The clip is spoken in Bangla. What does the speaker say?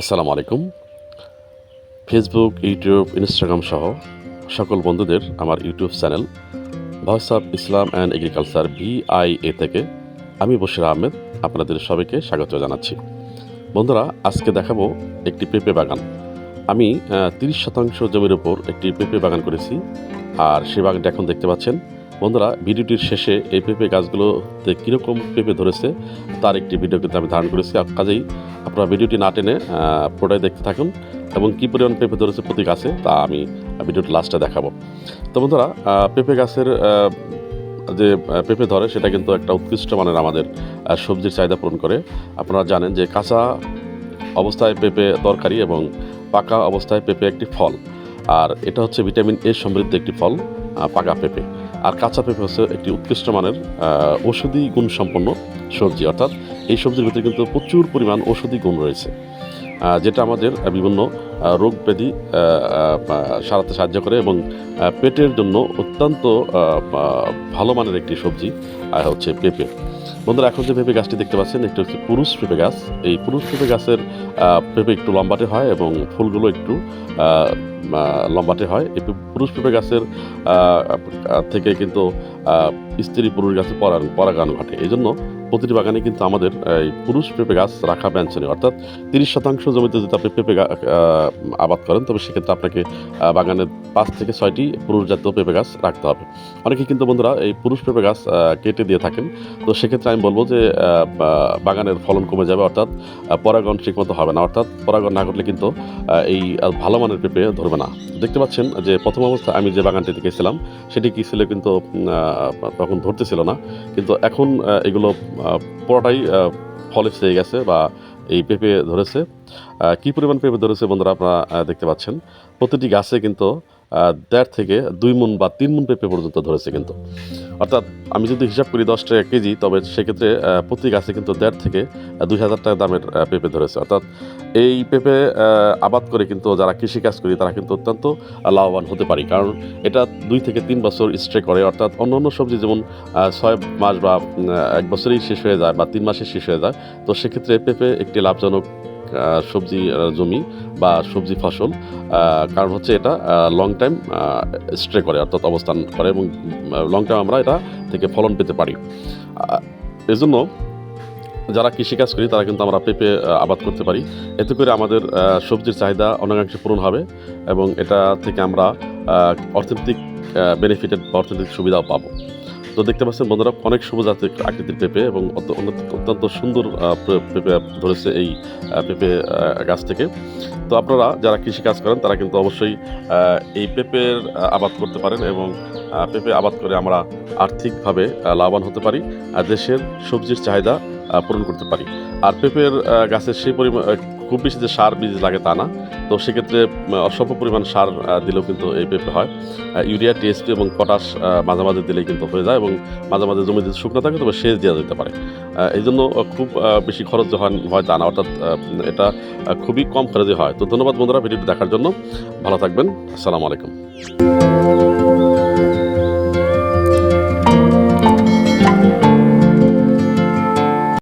আসসালামু আলাইকুম। ফেসবুক ইউটিউব ইনস্টাগ্রাম সহ সকল বন্ধুদের আমার YouTube channel voice of Islam and agriculture VIA থেকে আমি বশির আহমেদ আপনাদের সবাইকে স্বাগত জানাচ্ছি। বন্ধুরা, আজকে দেখাবো একটি পেঁপে বাগান। আমি তিরিশ শতাংশ জমির উপর একটি পেঁপে বাগান করেছি। আর সেই বাগানটা এখন দেখতে পাচ্ছেন বন্ধুরা, ভিডিওটির শেষে এই পেঁপে গাছগুলোতে কীরকম পেঁপে ধরেছে, তার একটি ভিডিও কিন্তু আমি ধারণ করেছি। কাজেই আপনারা ভিডিওটি না টেনে পুরোটাই দেখতে থাকুন এবং কী পরিমাণ পেঁপে ধরেছে প্রতি গাছে, তা আমি ভিডিওটি লাস্টে দেখাবো। তো বন্ধুরা পেঁপে গাছের যে পেঁপে ধরে, সেটা কিন্তু একটা উৎকৃষ্ট মানের আমাদের সবজির চাহিদা পূরণ করে। আপনারা জানেন যে, কাঁচা অবস্থায় পেঁপে তরকারি এবং পাকা অবস্থায় পেঁপে একটি ফল। আর এটা হচ্ছে ভিটামিন এ সমৃদ্ধ একটি ফল পাকা পেঁপে। আর কাঁচা পেঁপে হচ্ছে একটি উৎকৃষ্ট মানের ঔষধি গুণ সম্পন্ন সবজি। অর্থাৎ এই সবজির ভিতরে কিন্তু প্রচুর পরিমাণ ঔষধি গুণ রয়েছে যেটা আমাদের বিভিন্ন রোগ ব্যাধি সারাতে সাহায্য করে এবং পেটের জন্য অত্যন্ত ভালো মানের একটি সবজি হচ্ছে পেঁপে। বন্ধুরা, এখন যে পেঁপে গাছটি দেখতে পাচ্ছেন, একটি হচ্ছে পুরুষ পেঁপে গাছ। এই পুরুষ পেঁপে গাছের পেঁপে একটু লম্বাটে হয় এবং ফুলগুলো একটু লম্বাটে হয়। এই পুরুষ পেঁপে গাছের থেকে কিন্তু স্ত্রী পুরুষ গাছে পরাগ, পরাগায়ন ঘটে। এই জন্য প্রতিটি বাগানে কিন্তু আমাদের, এই পুরুষ পেঁপে গাছ রাখা বাঞ্ছনীয় অর্থাৎ তিরিশ শতাংশ জমিতে যদি আপনি পেঁপে আবাদ করেন, তবে সেক্ষেত্রে আপনাকে বাগানের পাঁচ থেকে ছয়টি পুরুষ জাতীয় পেঁপে গাছ রাখতে হবে। অনেকে কিন্তু বন্ধুরা এই পুরুষ পেঁপে গাছ কেটে দিয়ে থাকেন। তো সেক্ষেত্রে আমি বলব যে বাগানের ফলন কমে যাবে, অর্থাৎ পরাগণ ঠিকমতো হবে না। অর্থাৎ পরাগণ না ঘটলে কিন্তু এই ভালো মানের পেঁপে ধরবে না। দেখতে পাচ্ছেন যে প্রথম অবস্থায় আমি যে বাগানটিতে গেছিলাম সেটি কী ছিল কিন্তু তখন ধরতেছিল না। কিন্তু এখন এগুলো পুরোটাই ফলে সেরে গেছে বা এই পেঁপে ধরেছে। কি পরিমাণ পেঁপে ধরেছে বন্ধুরা আপনারা দেখতে পাচ্ছেন। প্রতিটি গাছে কিন্তু দেড় থেকে দুই মন বা তিন মন পেঁপে পর্যন্ত ধরেছে কিন্তু। অর্থাৎ আমি যদি হিসাব করি দশ টাকা কেজি, তবে সেক্ষেত্রে প্রতি গাছে কিন্তু দেড় থেকে দুই হাজার টাকা দামের পেঁপে ধরেছে। অর্থাৎ এই পেঁপে আবাদ করে কিন্তু যারা কৃষিকাজ করি, তারা কিন্তু অত্যন্ত লাভবান হতে পারি। কারণ এটা দুই থেকে তিন বছর স্ট্রে করে, অর্থাৎ অন্য অন্য সবজি যেমন ছয় মাস বা এক বছরেই শেষ হয়ে যায় বা তিন মাসে শেষ হয়ে যায়, তো সেক্ষেত্রে পেঁপে একটি লাভজনক সবজি জমি বা সবজি ফসল কারণ হচ্ছে এটা লং টাইম স্ট্রে করে, অর্থাৎ অবস্থান করে এবং লং টাইম আমরা এটা থেকে ফলন পেতে পারি। এজন্য যারা কৃষিকাজ করি, তারা কিন্তু আমরা পেঁপে আবাদ করতে পারি। এতে করে আমাদের সবজির চাহিদা অনেকাংশে পূরণ হবে এবং এটা থেকে আমরা অর্থনৈতিক বেনিফিটেড অর্থনৈতিক সুবিধাও পাবো। তো দেখতে পাচ্ছেন বন্ধুরা, অনেক সবুজ আকৃ- আকৃতির পেঁপে এবং অত্যন্ত সুন্দর পেঁপে ধরেছে এই পেঁপে গাছ থেকে। তো আপনারা যারা কৃষিকাজ করেন, তারা কিন্তু অবশ্যই এই পেঁপের আবাদ করতে পারেন এবং পেঁপে আবাদ করে আমরা আর্থিকভাবে লাভবান হতে পারি আর দেশের সবজির চাহিদা পূরণ করতে পারি। আর পেঁপের গাছের সেই পরিমাণ খুব বেশি যে সার বীজ লাগে তা না। তো সেক্ষেত্রে অস্বল্প পরিমাণ সার দিলেও কিন্তু এই পেঁপে হয়। ইউরিয়া টিএসপি এবং পটাশ আহ, মাঝে মাঝে দিলেই কিন্তু হয়ে যায় এবং মাঝে মাঝে জমি যদি শুকনো থাকে তবে সেচ দেওয়া যেতে পারে। এই জন্য খুব বেশি খরচ হয় হয় তা না। অর্থাৎ এটা খুবই কম খরচে হয়। তো ধন্যবাদ বন্ধুরা ভিডিওটি দেখার জন্য। ভালো থাকবেন। আসসালামু আলাইকুম।